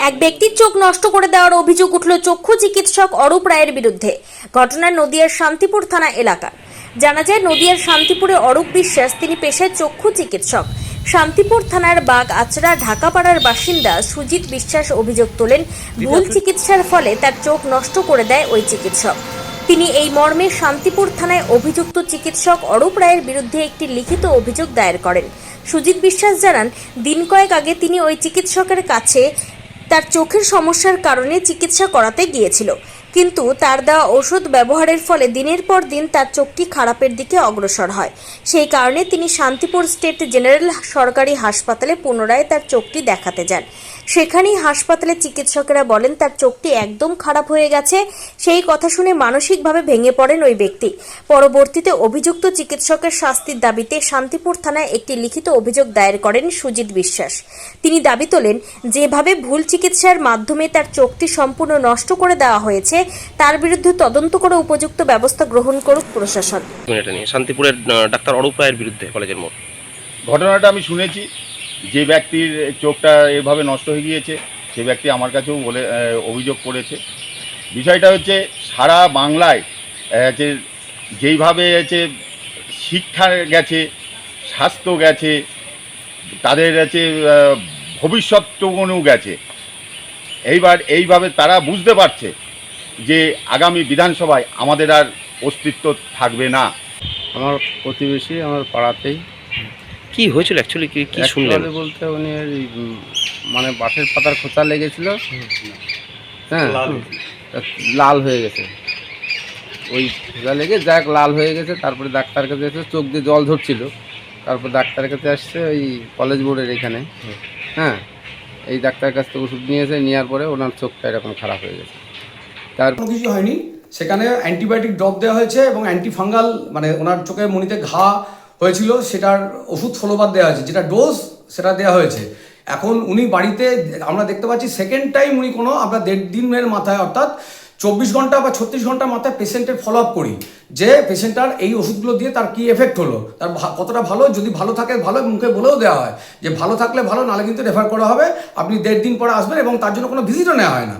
এক ব্যক্তির চোখ নষ্ট করে দেওয়ার অভিযোগ উঠল চক্ষু চিকিৎসক অরূপ রায়ের বিরুদ্ধে। ঘটনা নদিয়ার শান্তিপুর থানা এলাকার। জানা যায় নদিয়ার শান্তিপুরে অরূপ বিশ্বাস তিনি পেশায় চক্ষু চিকিৎসক। শান্তিপুর থানার বাগ আচরা ঢাকাপাড়ার বাসিন্দা সুজিত বিশ্বাস অভিযোগ তোলেন ভুল চিকিৎসার ফলে তার চোখ নষ্ট করে দেয় ওই চিকিৎসক। তিনি এই মর্মে শান্তিপুর থানায় অভিযুক্ত চিকিৎসক অরূপ রায়ের বিরুদ্ধে একটি লিখিত অভিযোগ দায়ের করেন। সুজিত বিশ্বাস জানান দিন কয়েক আগে তিনি ওই চিকিৎসকের কাছে তার চোখের সমস্যার কারণে চিকিৎসা করাতে গিয়েছিল। কিন্তু তার দেওয়া ওষুধ ব্যবহারের ফলে দিনের পর দিন তার চোখটি খারাপের দিকে অগ্রসর হয়। সেই কারণে তিনি শান্তিপুর স্টেট জেনারেল সরকারি হাসপাতালে পুনরায় তার চোখটি দেখাতে যান। সেখানেই হাসপাতালে চিকিৎসকেরা বলেন, তার চোখটি একদম খারাপ হয়ে গেছে। সেই কথা শুনে মানসিকভাবে ভেঙে পড়েন ওই ব্যক্তি। পরবর্তীতে অভিযুক্ত চিকিৎসকের শাস্তির দাবিতে শান্তিপুর থানায় একটি লিখিত অভিযোগ দায়ের করেন সুজিত বিশ্বাস। তিনি দাবি তোলেন, যেভাবে ভুল চিকিৎসার মাধ্যমে তার চোখটি সম্পূর্ণ নষ্ট করে দেওয়া হয়েছে তার বিরুদ্ধে তদন্ত করে উপযুক্ত ব্যবস্থা গ্রহণ করুক প্রশাসন। নিয়ে। শান্তিপুরের ডাক্তার অরূপ রায়ের বিরুদ্ধে কলেজের মোড়। ঘটনাটা আমি শুনেছি। যে ব্যক্তির চোখটা এভাবে নষ্ট হয়ে গিয়েছে সে ব্যক্তি আমার কাছেও বলে অভিযোগ করেছে। বিষয়টা হচ্ছে সারা বাংলায় যে যেইভাবে হচ্ছে শিক্ষা গেছে স্বাস্থ্য গেছে তাদের হচ্ছে ভবিষ্যৎটুকুনও গেছে। এইবার এইভাবে তারা বুঝতে পারছে যে আগামী বিধানসভায় আমাদের আর অস্তিত্ব থাকবে না। আমার প্রতিবেশী আমার পাড়াতেই। কি হয়েছিল অ্যাকচুয়ালি কি কি শুনলেন? বলতে উনি ওই, মানে বাঁশের পাতার খোঁচা লেগেছিল। হ্যাঁ লাল হয়ে গেছে। ওই খোঁচা লেগে যাক লাল হয়ে গেছে তারপরে ডাক্তার কাছে এসে চোখ দিয়ে জল ধরছিল। তারপর ডাক্তারের কাছে আসছে ওই কলেজ বোর্ডের এখানে। হ্যাঁ এই ডাক্তারের কাছ থেকে ওষুধ নিয়েছে নেওয়ার পরে ওনার চোখটা এরকম খারাপ হয়ে গেছে। তার কোনো কিছু হয়নি। সেখানে অ্যান্টিবায়োটিক ড্রপ দেওয়া হয়েছে এবং অ্যান্টিফাঙ্গাল মানে ওনার চোখে মনিতে ঘা হয়েছিল, সেটার ওষুধ ষোলোবার দেওয়া হয়েছে। যেটা ডোজ সেটা দেওয়া হয়েছে। এখন উনি বাড়িতে, আমরা দেখতে পাচ্ছি সেকেন্ড টাইম উনি কোনো, আমরা দেড় দিনের মাথায়, অর্থাৎ চব্বিশ ঘণ্টা বা ছত্রিশ ঘণ্টার মাথায় পেশেন্টের ফলো আপ করি। যে পেশেন্টটার এই ওষুধগুলো দিয়ে তার কি এফেক্ট হলো? তার কতটা ভালো? যদি ভালো থাকে, ভালো মুখে বলেও দেওয়া হয়। যে ভালো থাকলে ভালো নাহলে কিন্তু রেফার করা হবে। আপনি দেড় দিন পরে আসবেন এবং তার জন্য কোনো ভিজিটও নেওয়া হয় না।